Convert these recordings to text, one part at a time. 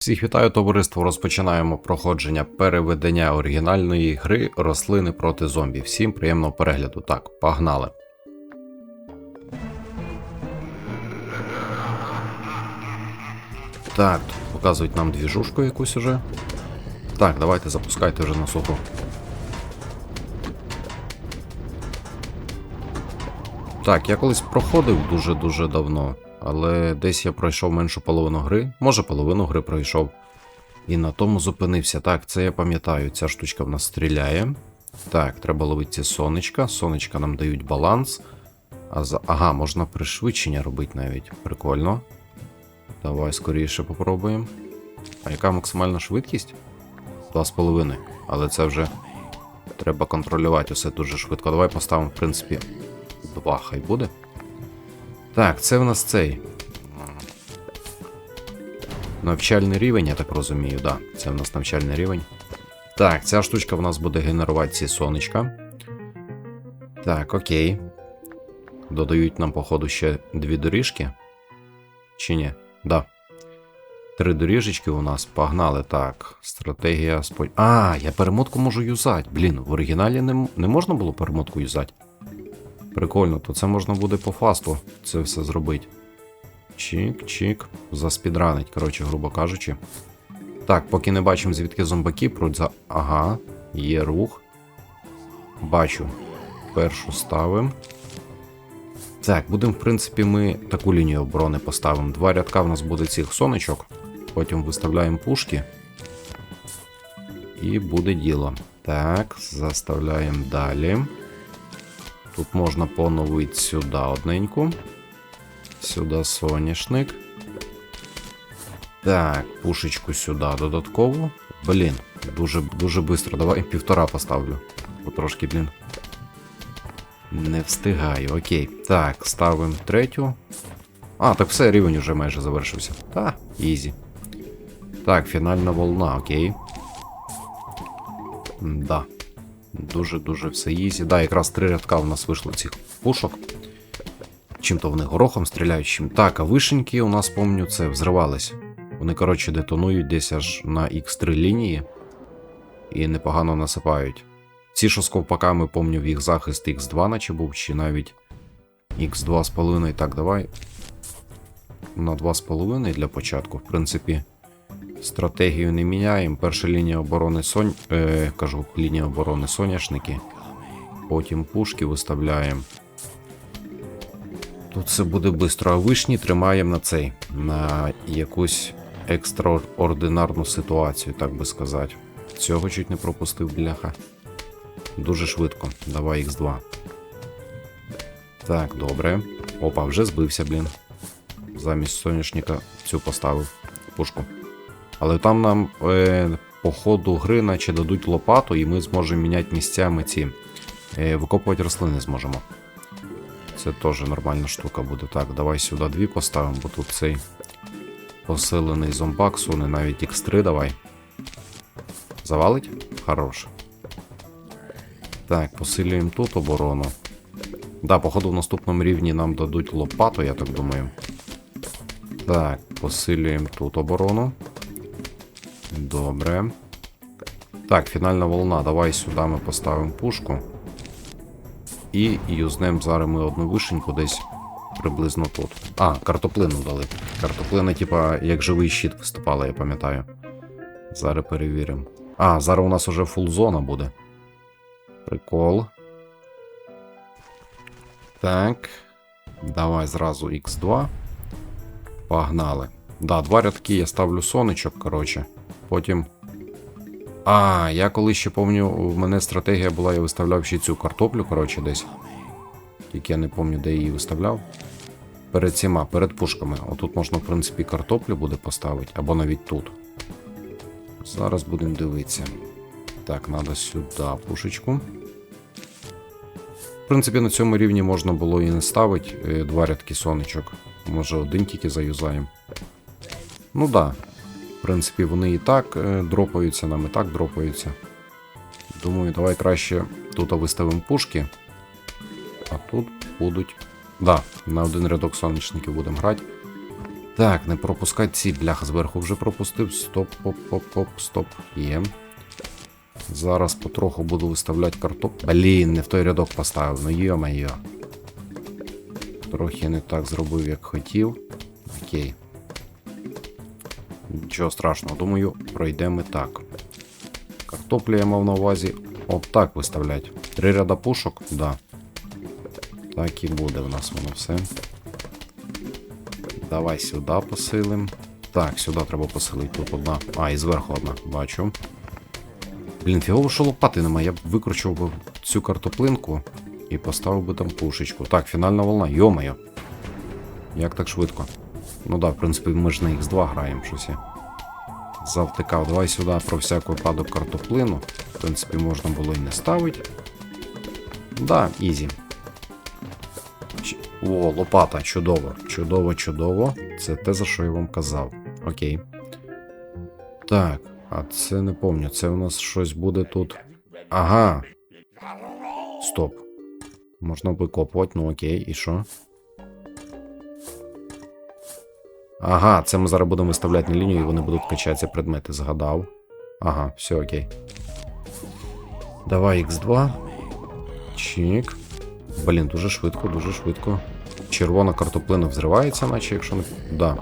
Всіх вітаю товариство. Розпочинаємо проходження переведення оригінальної гри рослини проти зомбі. Всім приємного перегляду. Так, погнали. Так, тут показують нам двіжушку якусь уже. Так, давайте запускайте вже на суху. Так, я колись проходив дуже-дуже давно, але десь я пройшов меншу половину гри, може половину гри пройшов. І на тому зупинився. Так, це я пам'ятаю, ця штучка в нас стріляє. Так, треба ловити ці сонечка. Сонечка нам дають баланс. А за... Ага, можна пришвидшення робити навіть. Прикольно. Давай скоріше попробуємо. А яка максимальна швидкість? 2,5. Але це вже треба контролювати усе дуже швидко. Давай поставимо, в принципі, 2 хай буде. Так, це в нас цей. Навчальний рівень, я так розумію, да. Це в нас навчальний рівень. Так, ця штучка в нас буде генерувати ці сонечка. Так, окей. Додають нам, походу, ще дві доріжки. Чи ні? Да. Три доріжечки у нас погнали. Так. Стратегія спо... А, я перемотку можу юзати. Блін, в оригіналі не, не можна було перемотку юзати. Прикольно, то це можна буде по фасту це все зробити. Чик-чик. Заспідранить, коротше, грубо кажучи. Так, поки не бачимо, звідки зомбаки пруть за. Ага, є рух. Бачу. Першу ставимо. Так, будемо, в принципі, ми таку лінію оборони поставимо. Два рядка в нас буде цих сонечок. Потім виставляємо пушки. І буде діло. Так, заставляємо далі. Тут можна поновити сюди одненьку. Сюди соняшник. Так, пушечку сюди додатково. Блін, дуже дуже швидко. Давай півтора поставлю. Бо трошки, блін. Не встигаю, окей. Так, ставимо третю. А, так все, рівень уже майже завершився. Та, ізі. Так, фінальна волна, окей. Да. Дуже-дуже все ізі. Да, якраз три рядка у нас вийшло цих пушок. Чим-то вони горохом стріляють, чим. Так, а вишеньки у нас, помню, це взривались. Вони, коротше, детонують десь аж на X3 лінії і непогано насипають. Ці, що з ковпаками, помню, в їх захист X2, наче був, чи навіть X2,5. Так, давай. На 2,5 для початку. В принципі, стратегію не міняємо. Перша лінія оборони сонь. Е, кажу, лінія оборони соняшники. Потім пушки виставляємо. Тут все буде швидко, а вишні тримаємо на цей, на якусь екстраординарну ситуацію, так би сказати. Цього чуть не пропустив, бляха. Дуже швидко. Давай Х2. Так, добре. Опа, вже збився, блін. Замість соняшника цю поставив пушку. Але там нам е, по ходу гри наче дадуть лопату, і ми зможемо міняти місцями ці. Е, викопувати рослини зможемо. Це теж нормальна штука буде. Так, давай сюди дві поставимо, бо тут цей посилений зомбак суне, навіть X3 давай. Завалить? Хорош. Так, посилюємо тут оборону. Да, походу в наступному рівні нам дадуть лопату, я так думаю. Так, посилюємо тут оборону. Добре. Так, фінальна волна. Давай сюди ми поставимо пушку. І юзнем зараз ми одну вишеньку десь приблизно тут. А, картоплину дали. Картоплина, типа, як живий щит виступала, я пам'ятаю. Зараз перевіримо. А, зараз у нас уже фул зона буде. Прикол. Так. Давай зразу Х2. Погнали. Да, два рядки я ставлю сонечок, коротше. Потім. А, я коли ще пам'ятаю, в мене стратегія була, я виставляв ще цю картоплю, коротше, десь. Тільки я не пам'ятаю, де її виставляв. Перед цими, перед пушками. Отут можна, в принципі, картоплю буде поставити, або навіть тут. Зараз будемо дивитися. Так, треба сюди пушечку. В принципі, на цьому рівні можна було і не ставити е, два рядки сонечок. Може, один тільки заюзаємо. Ну так. В принципі, вони і так е, дропаються, нам і так дропаються. Думаю, давай краще тут виставимо пушки. А тут будуть. Да, на один рядок сонячників будемо грати. Так, не пропускать ці бляха зверху вже пропустив. Стоп, оп, оп, оп, стоп. Є. Зараз потроху буду виставляти картоп. Блін, не в той рядок поставив, ну йо-моє. Трохи не так зробив, як хотів. Окей. Нічого страшного, думаю, пройдемо так. Картоплю я мав на увазі. От так виставлять. Три ряда пушок? Да. Так і буде в нас воно все. Давай сюди посилим. Так, сюди треба посилити. Тут одна. А, і зверху одна, бачу. Блін, фігово, що лопати немає. Я б викручував би цю картоплинку і поставив би там пушечку. Так, фінальна волна, йомайо. Як так швидко? Ну да, в принципі, ми ж на Х2 граємо щось. Завтикав. Давай сюди про всяк випадок картоплину. В принципі, можна було і не ставити. Да, ізі. О, лопата, чудово. Чудово, чудово. Це те, за що я вам казав. Окей. Так, а це не пам'ятаю. Це у нас щось буде тут. Ага. Стоп. Можна викопувати, ну окей, і що? Ага, це ми зараз будемо виставляти на лінію і вони будуть качатися предмети. Згадав. Ага, все окей. Давай Х2. Чик. Блін, дуже швидко, дуже швидко. Червона картоплина взривається, наче якщо не. Да.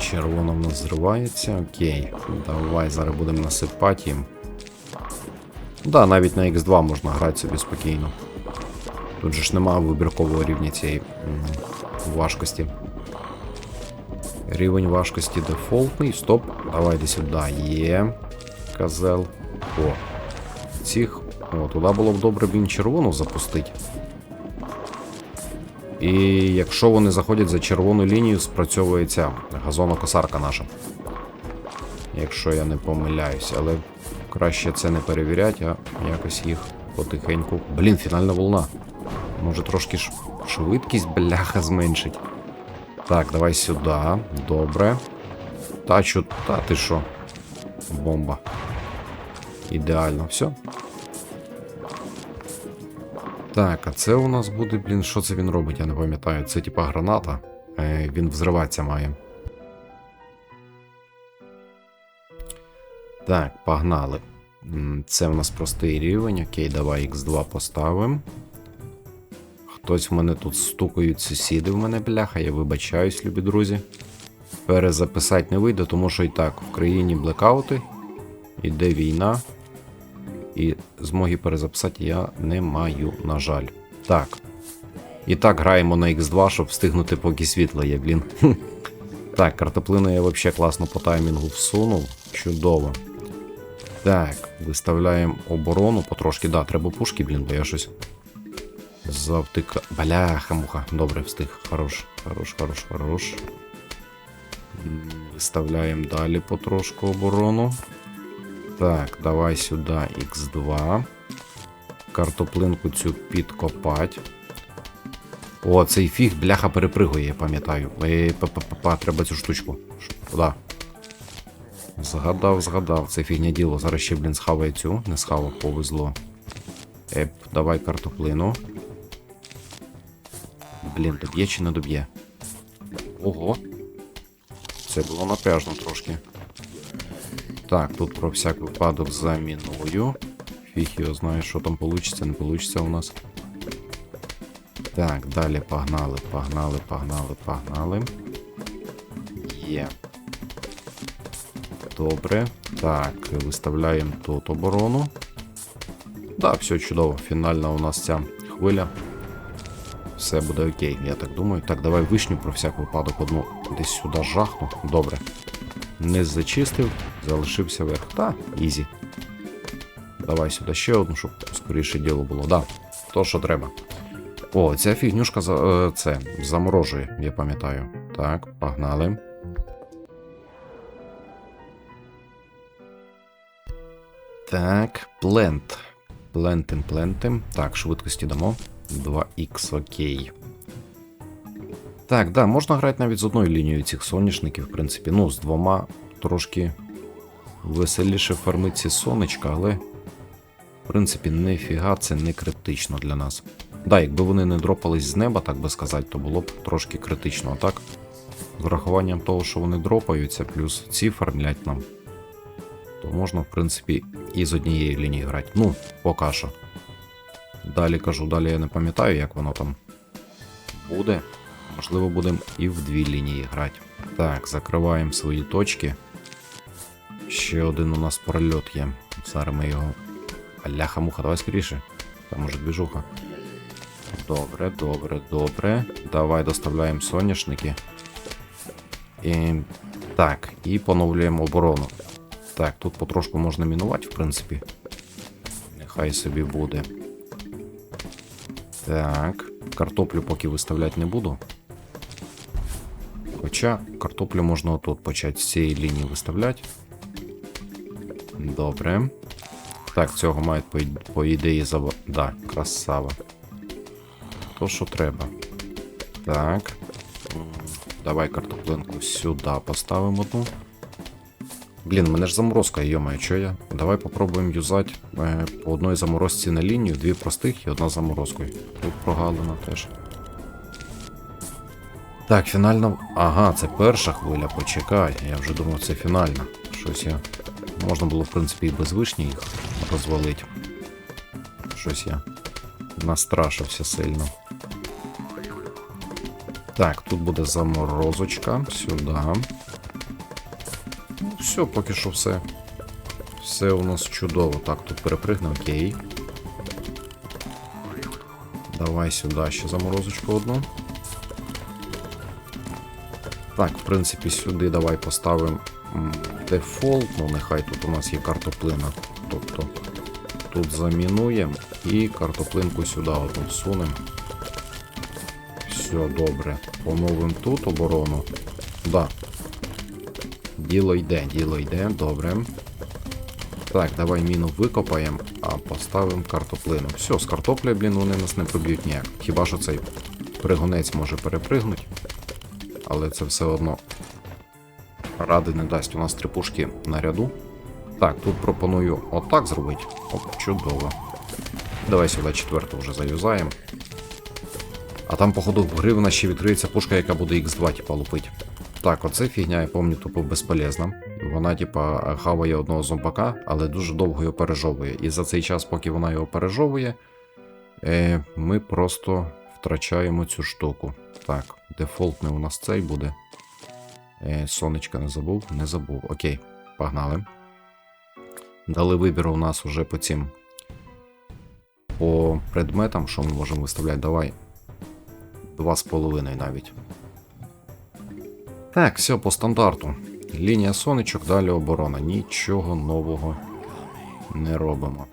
Червона в нас зривається, окей. Давай зараз будемо насипати їм. Да, навіть на Х2 можна грати собі спокійно. Тут же ж немає вибіркового рівня цієї важкості. Рівень важкості дефолтний. Стоп. Давай йди сюди. Є. Козел. О. Цих. О, туди було б добре, блін, червону запустити. І якщо вони заходять за червону лінію, спрацьовує ця газонокосарка наша. Якщо я не помиляюсь, але краще це не перевіряти, а якось їх потихеньку. Блін, фінальна волна. Може трошки швидкість бляха зменшить. Так, давай сюди. Добре. Тачу, та ти що? Бомба. Ідеально, все. Так, а це у нас буде, блін, що це він робить, я не пам'ятаю. Це типа граната. Е, він взриватися має. Так, погнали. Це у нас простий рівень. Окей, давай Х2 поставимо. Хтось в мене тут стукають сусіди в мене, бляха, я вибачаюсь, любі друзі. Перезаписати не вийде, тому що і так, в країні блекаути, іде війна. І змоги перезаписати я не маю, на жаль. Так. І так граємо на X2, щоб встигнути, поки світло є, блін. Так, картоплину я взагалі класно по таймінгу всунув. Чудово. Так, виставляємо оборону потрошки. Да, треба пушки, блін, бо я щось. Завтика. Бляха-муха. Добре, встиг. Хорош, хорош, хорош, хорош. Виставляємо далі потрошку оборону. Так, давай сюди Х2. Картоплинку цю підкопать. О, цей фіг, бляха, перепригує, я пам'ятаю. Е, па-па-па, треба цю штучку. Куда? Згадав, згадав. Це фігня діло. Зараз ще, блін, схаває цю. Не схавав, повезло. Еп, давай картоплину. Блін, доб'є чи не доб'є? Ого. Це було напряжно трошки. Так, тут про всяк випадок заміную. Фіг його знає, що там получиться, не получиться у нас. Так, далі погнали, погнали, погнали, погнали. Є. Добре. Так, виставляємо тут оборону. Да, все чудово. Фінальна у нас ця хвиля. Все буде окей, я так думаю. Так, давай вишню про всяк випадок одну десь сюди жахну. Добре. Не зачистив, залишився верх. Та, ізі. Давай сюди ще одну, щоб скоріше діло було. Да, то що треба. О, ця фігнюшка за, е, це заморожує, я пам'ятаю. Так, погнали. Так, плент. Плентим, плентим. Так, швидкості дамо. 2х, окей. Так, да, можна грати навіть з одною лінією цих соняшників, в принципі. Ну, з двома трошки веселіше фармить ці сонечка, але. В принципі, нефіга, це не критично для нас. Да, якби вони не дропались з неба, так би сказати, то було б трошки критично. А так, з урахуванням того, що вони дропаються, плюс ці фармлять нам, то можна, в принципі, і з однієї лінії грати. Ну, поки що. Далі кажу, далі я не пам'ятаю, як воно там буде. Можливо, будемо і в дві лінії грати. Так, закриваємо свої точки. Ще один у нас прольот є. Зараз ми його. Аляха муха, давай скоріше. Там може двіжуха. Добре, добре, добре. Давай доставляємо соняшники. І... Так, і поновлюємо оборону. Так, тут потрошку можна мінувати, в принципі. Нехай собі буде. Так, картоплю поки виставляти не буду. Хоча картоплю можна отут почати з цієї лінії виставляти. Добре. Так, цього мають по, по ідеї зав... Да, красава. То, що треба. Так. Давай картоплинку сюди поставимо одну. Блін, мене ж заморозка, йомаю, що я? Давай попробуємо юзати е, по одній заморозці на лінію, дві простих і одна з заморозкою. Тут прогалина теж. Так, фінальна. Ага, це перша хвиля, почекай. Я вже думав, це фінальна. Щось я. Можна було, в принципі, і без вишні їх розвалити. Щось я настрашився сильно. Так, тут буде заморозочка. Сюди. Все, поки що все. Все у нас чудово. Так, тут перепригне, окей. Давай сюди ще заморозочку одну. Так, в принципі, сюди давай поставимо дефолт, ну нехай тут у нас є картоплина. Тобто тут замінуємо і картоплинку сюди одну всунемо. Все, добре. Поновимо тут оборону. Да. Діло йде, діло йде, добре. Так, давай міну викопаємо, а поставимо картоплину. Все, з картоплею, блін, вони нас не проб'ють ніяк. Хіба що цей пригонець може перепригнути. Але це все одно ради не дасть. У нас три пушки на ряду. Так, тут пропоную отак зробити. Оп, чудово. Давай сюди четверту вже заюзаємо. А там, походу, в гри в ще відкриється пушка, яка буде Х2, типа, лупить. Так, оце фігня, я пам'ятаю, тупо безполезна. Вона, типа, хаває одного зомбака, але дуже довго його пережовує. І за цей час, поки вона його пережовує, е, ми просто втрачаємо цю штуку. Так, дефолтний у нас цей буде. Е, сонечка не забув, не забув. Окей, погнали. Дали вибір у нас уже по цим. По предметам, що ми можемо виставляти, давай. Два з половиною навіть. Так, все по стандарту. Лінія сонечок, далі оборона. Нічого нового не робимо.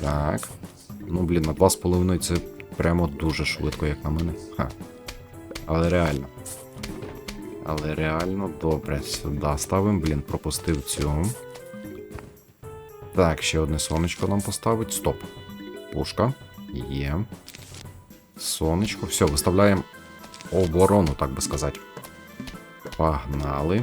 Так. Ну, блін, на 2,5 це прямо дуже швидко, як на мене. Ха. Але реально. Але реально добре. Сюди ставимо. Блін, пропустив цю. Так, ще одне сонечко нам поставить. Стоп. Пушка. Є. Сонечко. Все, виставляємо оборону, так би сказати. Погнали.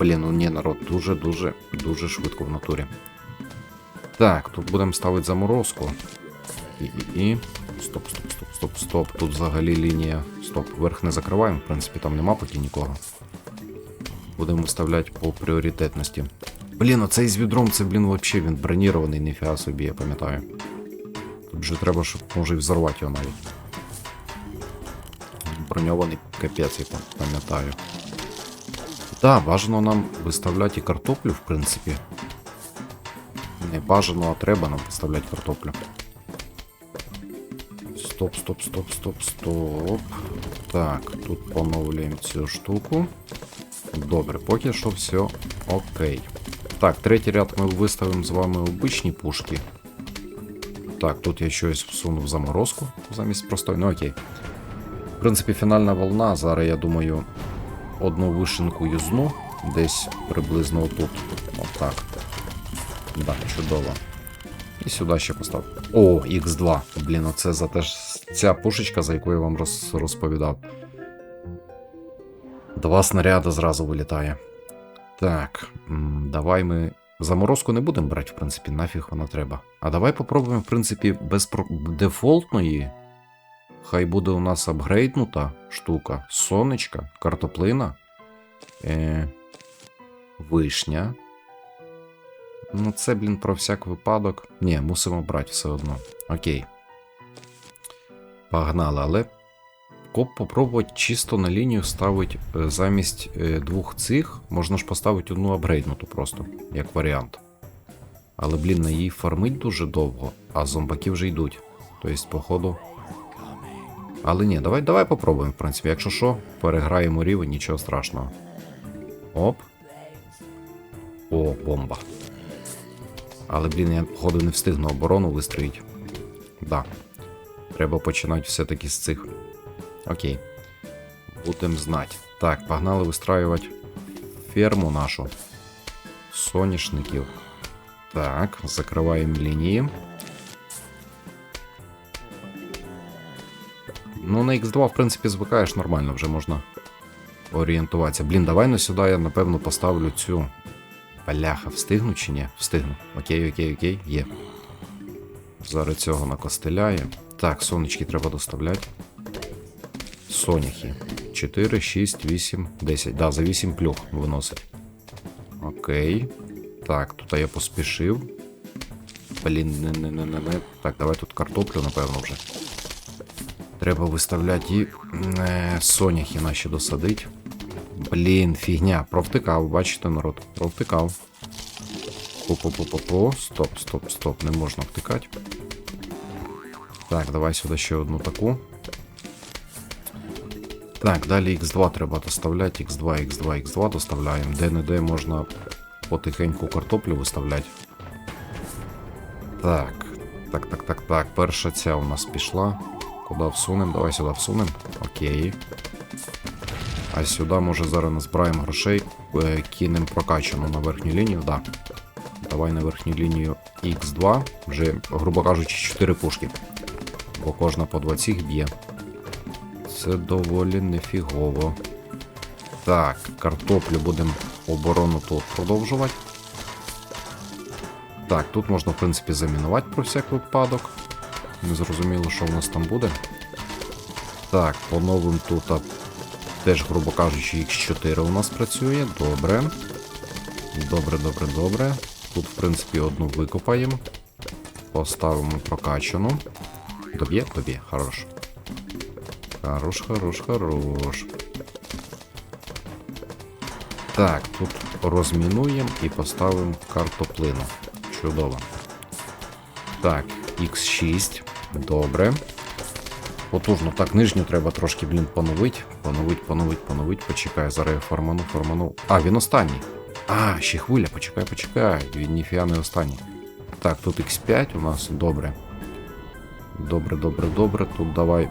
Блін, ну ні, народ, дуже-дуже дуже швидко в натурі. Так, тут будемо ставити заморозку. І, і, і. Стоп, стоп, стоп, стоп, стоп. Тут взагалі лінія. Стоп, верх не закриваємо, в принципі, там нема поки нікого. Будемо виставляти по пріоритетності. Блін, оцей з відром, це, блін, вообще він бронірований, ніфіга собі, я пам'ятаю. Тут же треба, щоб може і взорвати його навіть. Броньований капець, я пам'ятаю. Так, бажано нам виставляти і картоплю, в принципі. Не бажано, а треба нам виставляти картоплю. Стоп, стоп, стоп, стоп, стоп. Так, тут поновлюємо цю штуку. Добре, поки що все окей. Так, третій ряд ми виставимо з вами обичні пушки. Так, тут я щось всунув заморозку замість простої. Ну окей. В принципі, фінальна волна. Зараз, я думаю, одну вишенку юзну. Десь приблизно отут. Отак. Да, чудово. І сюди ще постав. О, Х2. Блін, оце за те ж ця пушечка, за яку я вам роз, розповідав. Два снаряди зразу вилітає. Так, давай ми. Заморозку не будемо брати, в принципі, нафіг вона треба. А давай попробуємо, в принципі, без про... дефолтної хай буде у нас апгрейднута штука. Сонечка, картоплина, е, вишня. Ну, це, блін, про всяк випадок. Ні, мусимо брати все одно. Окей. Погнали, але коп попробувати чисто на лінію ставити е, замість е, двох цих, можна ж поставити одну апгрейднуту просто, як варіант. Але, блін, на її фармить дуже довго, а зомбаки вже йдуть. Тобто, походу. Але ні, давай, давай попробуємо, в принципі. Якщо що, переграємо рівень, нічого страшного. Оп. О, бомба. Але, блін, я, походу, не встигну оборону вистроїть. Да. Треба починати все-таки з цих. Окей. Будем знати. Так, погнали вистраювати ферму нашу. Соняшників. Так, закриваємо лінії. Ну, на X2, в принципі, звикаєш нормально, вже можна орієнтуватися. Блін, давай на сюди я, напевно, поставлю цю. Бляха, встигну чи ні? Встигну. Окей, окей, окей, є. Зараз цього накостеляє. Так, сонечки треба доставляти. Соняхи. 4, 6, 8, 10. Да, за 8 плюх виносить. Окей. Так, тут я поспішив. Блін, не, не, не, не. Так, давай тут картоплю, напевно, вже. Треба виставляти і е, соняхи наші досадить. Блін, фігня. Провтикав, бачите, народ. Провтикав. Пу-пу-пу-пу-пу. Стоп, стоп, стоп, не можна втикати. Так, давай сюди ще одну таку. Так, далі X2 треба доставляти. X2, X2, X2 доставляємо. Де-не-де можна потихеньку картоплю виставляти. Так. Так, так, так, так. Перша ця у нас пішла. Куди всунем? Давай сюди всунем. Окей. А сюди, може, зараз назбираємо грошей, е, кинемо прокачану на верхню лінію, да. Давай на верхню лінію X2. Вже, грубо кажучи, 4 пушки. Бо кожна по 20 б'є. Це доволі нефігово. Так, картоплю будемо оборону тут продовжувати. Так, тут можна, в принципі, замінувати про всяк випадок. Не зрозуміло, що в нас там буде. Так, по новим тут теж, грубо кажучи, X4 у нас працює. Добре. Добре, добре, добре. Тут, в принципі, одну викопаємо. Поставимо прокачану. Доб'є? Доб'є, хорош. Хорош, хорош, хорош. Так, тут розмінуємо і поставимо картоплину. Чудово. Так, X6. Добре. Потужно. Так, нижню треба трошки, блін, поновить. Поновить, поновить, поновить. Почекай, зараз я форману, форману. А, він останній. А, ще хвиля, почекай, почекай. Він ніфіга не останній. Так, тут X5 у нас добре. Добре, добре, добре. Тут давай.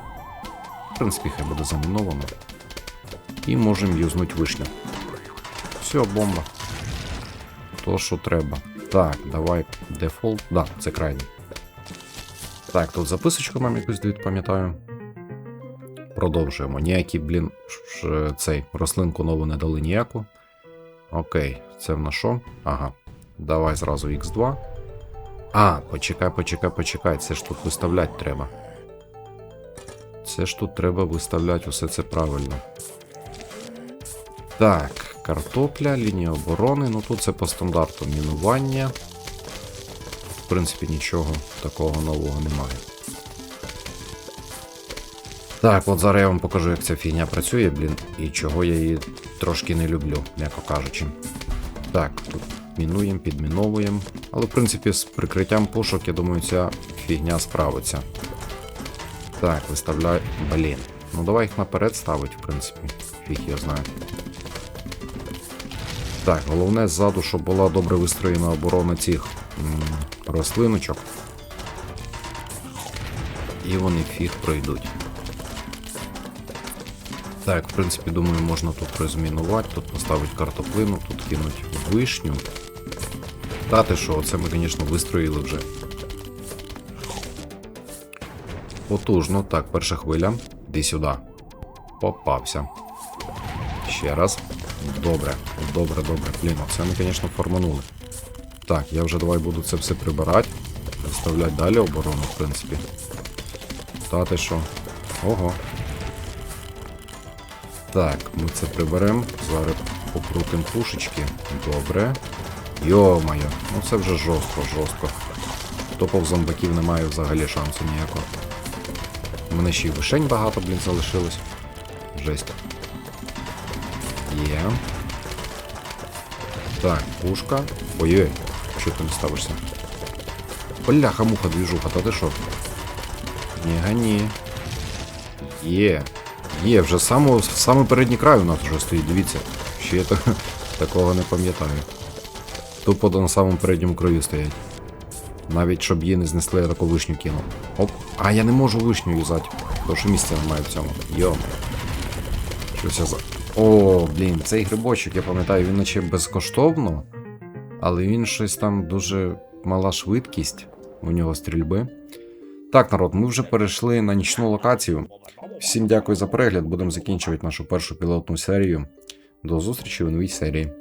В принципі, хай буде заміновано. І можемо юзнути вишню. Все, бомба. То, що треба. Так, давай дефолт. Да, це крайній. Так, тут записочку нам якусь дають, пам'ятаю. Продовжуємо. Ніякі, блін, цей рослинку нову не дали ніяку. Окей, це в нас що? Ага. Давай зразу X2. А, почекай, почекай, почекай. Це ж тут виставляти треба. Це ж тут треба виставляти усе це правильно. Так, картопля, лінія оборони. Ну тут це по стандарту мінування. В принципі, нічого такого нового немає. Так, от зараз я вам покажу, як ця фігня працює, блін, і чого я її трошки не люблю, м'яко кажучи. Так, тут мінуємо, підміновуємо. Але в принципі з прикриттям пушок, я думаю, ця фігня справиться. Так, виставляю. Блін. Ну давай їх наперед ставить, в принципі. Фіг я знаю. Так, головне ззаду, щоб була добре вистроєна оборона цих рослиночок. І вони фіг пройдуть. Так, в принципі, думаю, можна тут розмінувати, тут поставити картоплину, тут кинуть вишню. Та ти що, це ми, звісно, вистроїли вже. Потужно. Так, перша хвиля. Іди сюди. Попався. Ще раз. Добре, добре, добре. Блін, це ми, звісно, форманули. Так, я вже давай буду це все прибирати. Виставляти далі оборону, в принципі. Та що? Ого. Так, ми це приберемо. Зараз покрутимо пушечки. Добре. Йо-моє, ну це вже жорстко, жорстко. Топов зомбаків немає взагалі шансу ніякого. У мене ще й вишень багато, блін, залишилось. Жесть. Є. Так, пушка. Ой-ой, що ти не? Бляха, муха, двіжуха, та ти що? Не гані. Є. Є, вже само, саме передній край у нас вже стоїть, дивіться. Ще я так, такого не пам'ятаю. Тупо на самому передньому краю стоять. Навіть щоб її не знесли, я таку вишню кинув. Оп. А я не можу вишню юзати. Тому що місця немає в цьому. Йома. Щось я за. О, блін, цей грибочок, я пам'ятаю, він наче безкоштовно, але він щось там дуже мала швидкість у нього стрільби. Так, народ, ми вже перейшли на нічну локацію. Всім дякую за перегляд. Будемо закінчувати нашу першу пілотну серію. До зустрічі у новій серії.